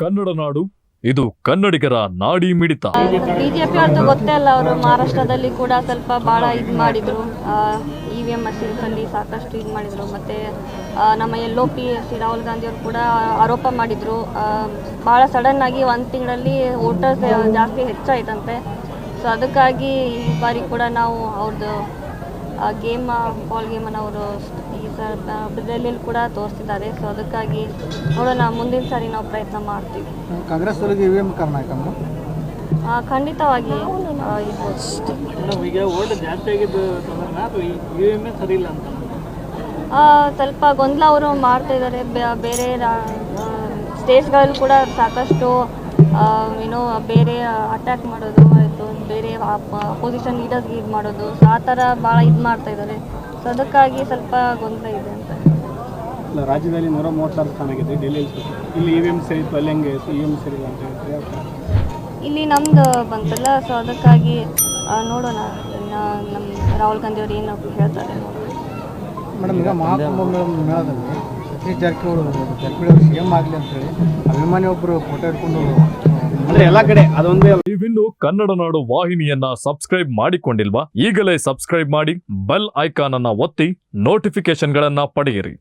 ಕನ್ನಡ ನಾಡು, ಇದು ಕನ್ನಡಿಗರ ನಾಡಿ ಮಿಡಿತ. ಬಿಜೆಪಿ ಅವ್ರದ್ದು ಗೊತ್ತೇ ಅಲ್ಲ ಅವರು ಮಹಾರಾಷ್ಟ್ರದಲ್ಲಿ ಕೂಡ ಸ್ವಲ್ಪ ಭಾಳ ಇದು ಮಾಡಿದ್ರು. ಇ ವಿ ಎಂ ಮಷೀನ್ಸಲ್ಲಿ ಸಾಕಷ್ಟು ಇದು ಮಾಡಿದ್ರು. ಮತ್ತೆ ನಮ್ಮ L O P Shri Rahul Gandhi ಅವರು ಕೂಡ ಆರೋಪ ಮಾಡಿದ್ರು. ಭಾಳ ಆಗಿ ಒಂದು ತಿಂಗಳಲ್ಲಿ ವೋಟರ್ಸ್ ಜಾಸ್ತಿ ಹೆಚ್ಚಾಯ್ತಂತೆ. ಸೊ ಅದಕ್ಕಾಗಿ ಈ ಬಾರಿ ಕೂಡ ನಾವು ಅವ್ರದ್ದು ಗೇಮ್ ಬಾಲ್ ಗೇಮನ್ನು ಅವರು ಈ ಡೆಲ್ಲಿಯಲ್ಲಿ ಕೂಡ ತೋರಿಸ್ತಿದ್ದಾರೆ. ಸೊ ಅದಕ್ಕಾಗಿ ನೋಡೋಣ ಮುಂದಿನ ಸಾರಿ ನಾವು ಪ್ರಯತ್ನ ಮಾಡ್ತೀವಿ. ಕಾಂಗ್ರೆಸ್ ಕಾರಣ ಖಂಡಿತವಾಗಿ ಸ್ವಲ್ಪ ಗೊಂದಲ ಅವರು ಮಾಡ್ತಾ ಇದ್ದಾರೆ. ಬೇರೆ ಸ್ಟೇಟ್ಸ್ಗಳಲ್ಲಿ ಕೂಡ ಸಾಕಷ್ಟು ಏನೋ ಬೇರೆ ಅಟ್ಯಾಕ್ ಮಾಡೋದು ಆಯಿತು ಬೇರೆ ಅಪೋಸಿಷನ್ ಇಡೋದು ಇದು ಮಾಡೋದು ಸೊ ಆ ಥರ ಭಾಳ ಇದು ಮಾಡ್ತಾ ಇದ್ದಾರೆ. ಸೊ ಅದಕ್ಕಾಗಿ ಸ್ವಲ್ಪ ಗೊಂದಲ ಇದೆ ಅಂತ. ಇಲ್ಲ ರಾಜ್ಯದಲ್ಲಿ ನೂರ ಮೂವತ್ತಾರು ಸ್ಥಾನ ಆಗಿದೆ ಡೆಲ್ಲಿಯಲ್ಲಿ ಇಲ್ಲಿ ಇ ವಿ ಎಂ ಸರಿ ಇತ್ತು ಅಲ್ಲಿ ಹಂಗೆ ಇ ವಿ ಎಂ ಸರಿ ಅಂತ ಹೇಳಿ ಇಲ್ಲಿ ನಮ್ದು ಬಂತಲ್ಲ ಸೊ ಅದಕ್ಕಾಗಿ ನೋಡೋಣ. ಇನ್ನು ನಮ್ಮ ರಾಹುಲ್ ಗಾಂಧಿ ಅವರು ಏನು ಹೇಳ್ತಾರೆ ಮೇಡಮ್ ಈಗ ಮಹಾಕುಂಭ ಮೇಳ ಮೇಳದಲ್ಲಿ ಸತೀಶ್ ಜಾರಕಿಹೊಳಿ ಜಾರಕಿಹೊಳಿ ಅವರು ಸಿ ಎಂ ಆಗಲಿ ಅಂತೇಳಿ ಅಭಿಮಾನಿ ಒಬ್ಬರು ಫೋಟೋ ಹಿಡ್ಕೊಂಡು ಅಂದರೆ ಎಲ್ಲಾ ಕಡೆ ಅದೊಂದೇ ಕನ್ನಡ ನಾಡು ವಾಹಿನಿಯನ್ನ ಸಬ್ಸ್ಕ್ರೈಬ್ ಮಾಡಿಕೊಂಡಿಲ್ವಾ? ಈಗಲೇ ಸಬ್ಸ್ಕ್ರೈಬ್ ಮಾಡಿ ಬೆಲ್ ಐಕಾನ್ ಅನ್ನ ಒತ್ತಿ ನೋಟಿಫಿಕೇಶನ್ಗಳನ್ನ ಪಡೆಯಿರಿ.